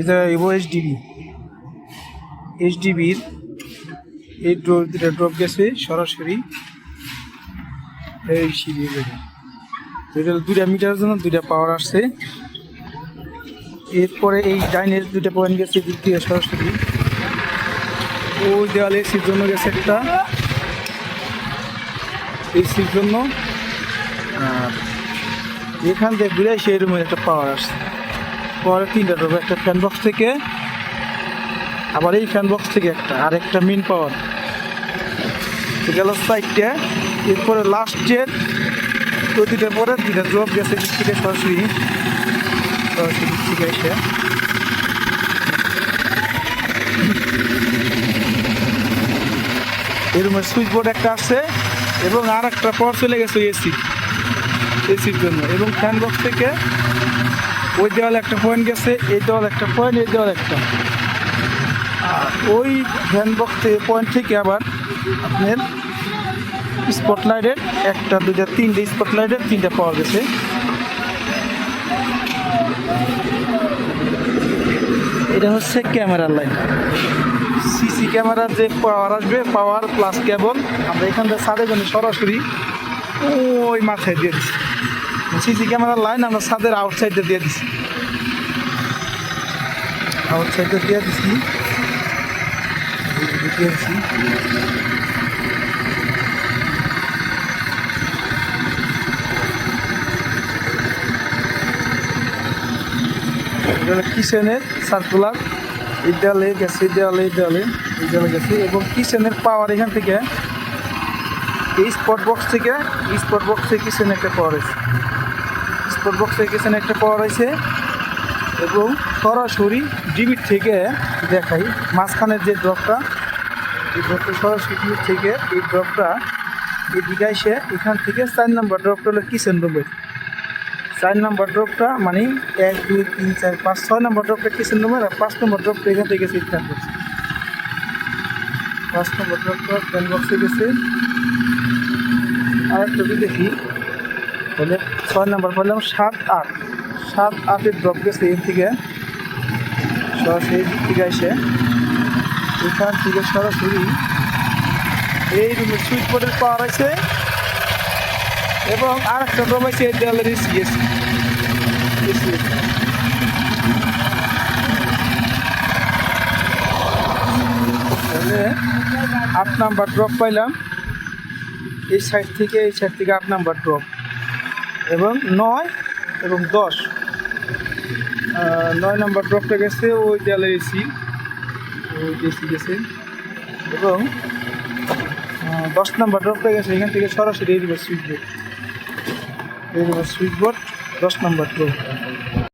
এটা এবো এইচডিবি এইচডিবির এই ড্রপ দুটা ড্রপ গেছে সরাসরি এই সিঁড়ি এটা দুইটা মিটারের জন্য দুইটা পাওয়ার আসছে। এরপরে এই ডাইনের দুইটা পয়েন্ট গেছে দিক দিয়ে সরাসরি। ওই দেওয়ালে এসির জন্য গেছে একটা। এসির জন্য, আর এখান থেকে ঘুরে সেই রুমে একটা পাওয়ার আসছে। পরে তিনটা ড্রপ একটা ফ্যান বক্স থেকে, আবার এই ফ্যান বক্স থেকে একটা, আর একটা মেন পাওয়ার গেল সাইডটা এরপরে লাস্টের প্রতিটা পরে দুটা ড্রপ গেছে থেকে সরাসরি। সরাসরি থেকে এসে। এই সুইচ বোর্ড একটা আছে, এবং আর একটা পর চলে গেছে এসি এসির জন্য। এবং ফ্যান বক্স থেকে ওই দেওয়ালে একটা পয়েন্ট গেছে, এই দেওয়ালে একটা পয়েন্ট এই দেওয়ালে একটা আর ওই ফ্যান বক্স থেকে পয়েন্ট থেকে আবার আপনার স্পটলাইটের একটা, দুইটা, তিনটে স্পটলাইটের তিনটা পাওয়া গেছে। এটা হচ্ছে ক্যামেরার লাইন সিসি ক্যামেরার যে পাওয়ার আসবে পাওয়ার প্লাস কেবল আমরা এখান থেকে ছাদে গেলে সরাসরি ওই মাথায় দিয়ে দিচ্ছি। সিসি ক্যামেরার লাইন আমরা ছাদের আউটসাইডে দিয়ে দিচ্ছি আউটসাইডে দিয়ে দিচ্ছি দিয়ে কিচেনের সার্কুলার এই দেয়ালে গেছে, এই দেয়ালে এই দেয়ালে গেছে, এবং কিচেনের পাওয়ার এখান থেকে এই স্পট বক্স থেকে স্পট বক্স থেকে কিচেনে একটা পাওয়ার আছে। স্পট বক্স থেকে কিচেনে একটা পাওয়ার আছে এবং সরাসরি ডিবির থেকে দেখাই মাঝখানের যে ড্রপটা এই ড্রপটা সরাসরি ডিবির থেকে, এই ড্রপটা এই দিকে এসে এখান থেকে চার নম্বর ড্রপটা হলো কিচেন রুমের চার নম্বর ড্রপটা মানে এক, দুই, তিন, চার, পাঁচ, ছয় নম্বর ড্রপটা কিচেন রুমের আর পাঁচ নম্বর ড্রপটা এখান থেকে করছে পাঁচ নম্বর ড্রপটা ফ্যান বক্সে গেছে। আর একটা দেখি। তাহলে ছয় নম্বর বললাম, সাত আট। সাত আটের ড্রপ গেছে এর থেকে সরাসরি দিক থেকে এসে এখান থেকে সরাসরি এই রুমের সুইচ বোর্ডের পাওয়ার আছে এবং আর একটা ড্রপ আছে, এই দেওয়ালের এসি এসি এসি তাহলে আট নাম্বার ড্রপ পাইলাম। এই সাইড থেকে, এই সাইড থেকে আট নাম্বার ড্রপ এবং নয় এবং দশ। নয় নাম্বার ড্রপটা গেছে ওই দেয়ালের এসি ওই এসি গেছে। এবং দশ নাম্বার ড্রপটা গেছে এখান থেকে সরাসরি এই রিভার সুইচ বোর্ড এই রিভার সুইচ বোর্ড দশ নাম্বার ড্রপ